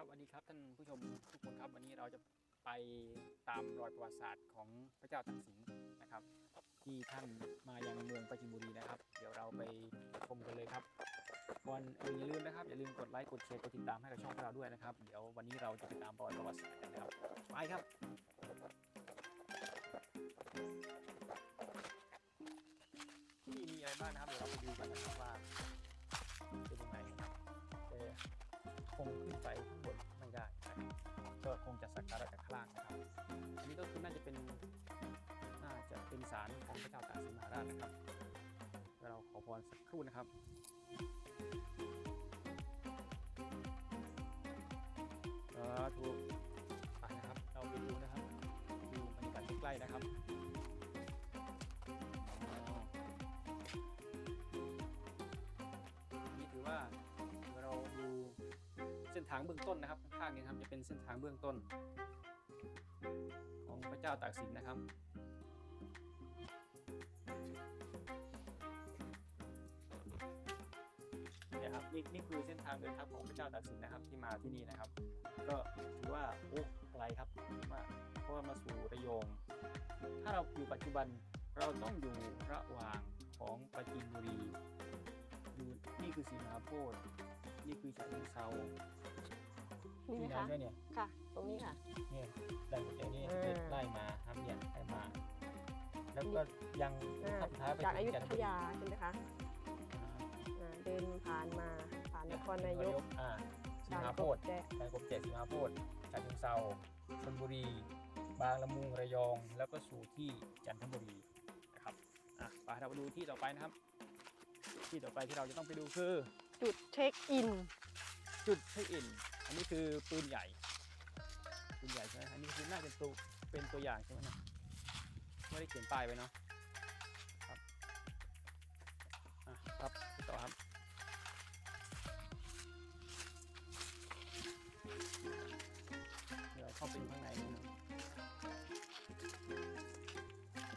ครับสวัสดีครับท่านผู้ชมทุกคนครับ วันนี้เราจะไปตามรอยประวัติศาสตร์ของพระเจ้าตากสินนะครับ ที่ท่านมายังเมืองปราจินบุรีนะครับ เดี๋ยวเราไปชมกันเลยครับก่อนอื่นอย่าลืมนะครับอย่าลืมกดไลค์กดแชร์กดติดตามให้กับช่องของเราด้วยนะครับ เดี๋ยววันนี้เราจะไปตามรอยประวัติศาสตร์กันนะครับไปครับที่มีอะไรบ้างนะครับเดี๋ยวเราไปดูกันนะครับว่าเป็นยังไงนะครับคงขึ้นไป สาระจากข้างล่างนะครับอันนี้ก็คือน่าจะเป็นน่าจะเป็นสารของพระเจ้าตากสินมหาราชนะครับ เราขอพรสักครู่นะครับถูกไปนะครับ เราไปดูนะครับ ดูบรรยากาศใกล้ๆนะครับ ทางเบื้องต้นนะครับข้างๆนี้ครับจะเป็นเส้นทางเบื้องต้น ของพระเจ้าตากสินนะครับเนี่ยครับนี่นี่คือเส้นทางเดินทางของพระเจ้าตากสินนะครับที่มาที่นี่นะครับ ก็ถือว่าโอ้ไกลครับมาเพราะว่ามาสู่ระยอง ถ้าเราอยู่ปัจจุบันเราต้องอยู่ระหว่างของปราจีนบุรีอยู่นี่คือสีมหาโพธิ์ นี่คือฉะเชิงเซานี่ที่นะไหนคะด้วยเนี่ยค่ะ ตรงนี้ค่ะ เนี่ยไล่มาจากนี่อ่าไล่มาครับเนี่ยไล่มา แล้วก็ยังอ่าขับท้ายไปจากอายุถึงทจันทบุรียาใช่ไหมคะอ่าอ่าเดินผ่านมาผ่านนครนายกอ่าสีด่านมหากโพบธิ์แจการกบเจ็ดสีมหาโพธิ์ฉะเชิงเซาชลบุรี บางละมุงระยอง แล้วก็สู่ที่จันทบุรีนะครับอะไปเราไปดูที่ต่อไปนะครับ ที่ต่อไปที่เราจะต้องไปดูคือ จุดเช็คอิน จุดเช็คอิน อันนี้คือปืนใหญ่ปืนใหญ่ใช่ไหมอันนี้คือน่าจะตัวเป็นตัวอย่างใช่ไหมนะไม่ได้เขียนป้ายไว้เนาะครับอะครับต่อครับเดี๋ยวเข้าไปข้างในนิดนึง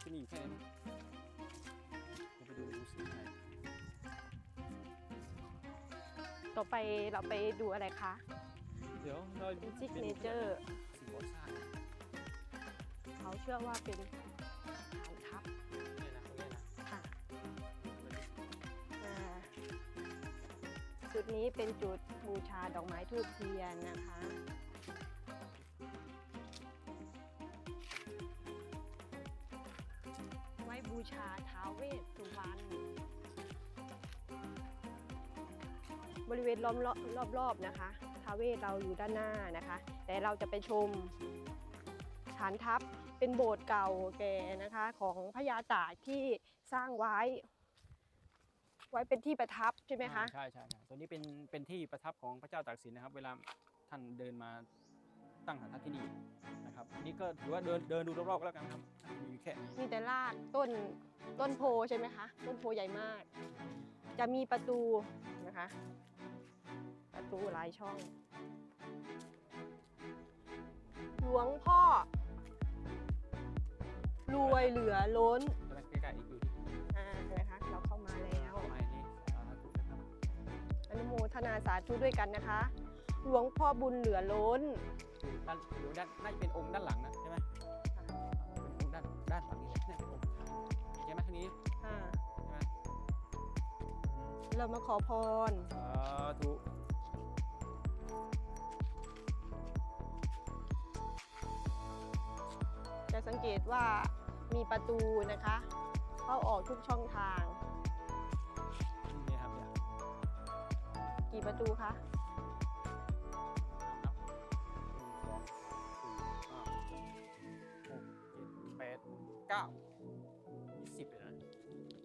ที่นี่แค่นี้ ต่อไปเราไปดูอะไรคะ เดี๋ยวเราเป็นซิกเนเจอร์สิ่งก่อสร้างเขาเชื่อว่าเป็นฐานทัพเนี่ยนะตรงเนี้ยนะค่ะอ่าจุดนี้เป็นจุดบูชาดอกไม้ทูบเทียนนะคะไว้บูชาท้าวเวสสุวรรณ บริเวณล้อมรอบรอบๆนะคะท้าวเวสเราอยู่ด้านหน้านะคะ แต่เราจะไปชมฐานทัพเป็นโบสถ์เก่าแก่นะคะของพญาตากที่สร้างไว้ ไว้เป็นที่ประทับใช่ไหมคะอ่าใช่ใช่ใช่ตัวนี้เป็นเป็นที่ประทับของพระเจ้าตากสินนะครับ เวลาท่านเดินมาตั้งฐานทัพที่นี่นะครับนี่ก็ถือว่าเดินเดินดูรอบๆก็แล้วกันครับมีอยู่แค่นี้มีแต่รากต้นต้นโพใช่ไหมคะ ต้นโพใหญ่มาก จะมีประตู นะคะ ประตูหลายช่อง หลวงพ่อ รวยเหลือล้นแล้วใกล้ๆอีกอยู่ที่อ่านะคะเราเข้ามาแล้ว ไม้นี้สาธุนะครับอนุโมทนาสาธุด้วยกันนะคะ หลวงพ่อบุญเหลือล้น อยู่ด้านอยู่ด้านน่าจะเป็นองค์ด้านหลังนะ เรามาขอพร สาธุจะสังเกตว่ามีประตูนะคะ เข้าออกทุกช่องทาง นี่ครับเนี่ยกี่ประตูคะครับหนึ่งสองสี่ห้าหกเจ็ดแปดเก้ายี่สิบเลยนะ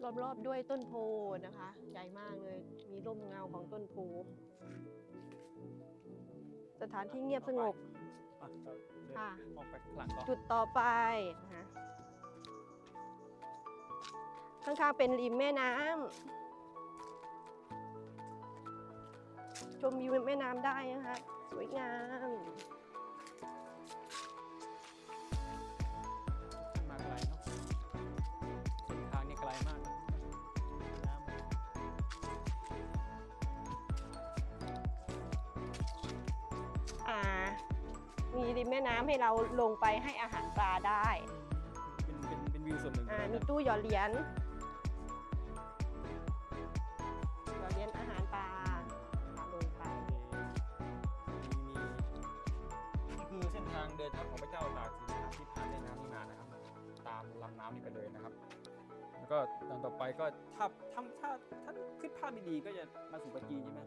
รอบๆด้วยต้นโพนะคะ ใหญ่มากเลยมีร่มเงาของต้นโพ สถานที่เงียบสงบอะเราเดินค่ะ ออกไปข้างหลังก่อนจุดต่อไปนะคะข้างๆเป็นริมแม่น้ำชมวิวแม่น้ำได้นะคะ สวยงาม มีริมแม่น้ำให้เราลงไปให้อาหารปลาได้เป็นเป็นเป็นวิวส่วนหนึ่งอ่าเลยมีนะตู้หยอดเหรียญหยอดเหรียญอาหารปลาค่ะลงไปมีนี่คือเส้นทางเดินทางของพระเจ้าตากสินนะครับที่ผ่านแม่น้ำนี่มานะครับ ตามลำน้ำนี่ไปเลยนะครับ แล้วก็ตอนต่อไปก็ถ้าถ้าถ้าถ้าคิดภาพดีๆก็จะมาสู่ปัจจีนใช่ไหม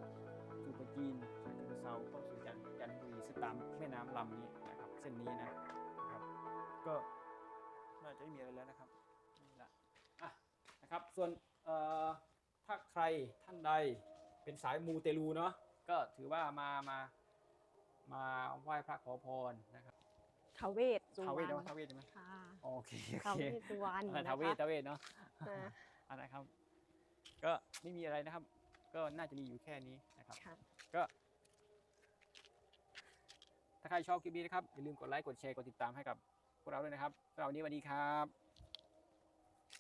สู่ปัจจีนจากทิมเซาเข้า สู่จันจันทบุรีซึ่งตามแม่น้ำลำนี้นะครับ เส้นนี้นะครับ ก็น่าจะไม่มีอะไรแล้วนะครับนี่ละอะนะครับส่วนเอ่อถ้าใครท่านใดเป็นสายมูเตลูเนาะก็ถือว่ามามามาไหว้พระขอพรนะครับทาวเวศสุวทาวเวรสรใช่ไหมณทาวเวสใช่ไหมค่ะโอเคโอทาวเคเวศสุวรรณอ่านะทาวเวสคะทาวเวสเนาะอ่าอันนะครับ ก็ไม่มีอะไรนะครับ ก็น่าจะมีอยู่แค่นี้นะครับค่ะก็ ถ้าใครชอบคลิปนี้นะครับอย่าลืมกดไลค์กดแชร์กดติดตามให้กับพวกเราด้วยนะครับสำหรับวันนี้สวัสดีครับ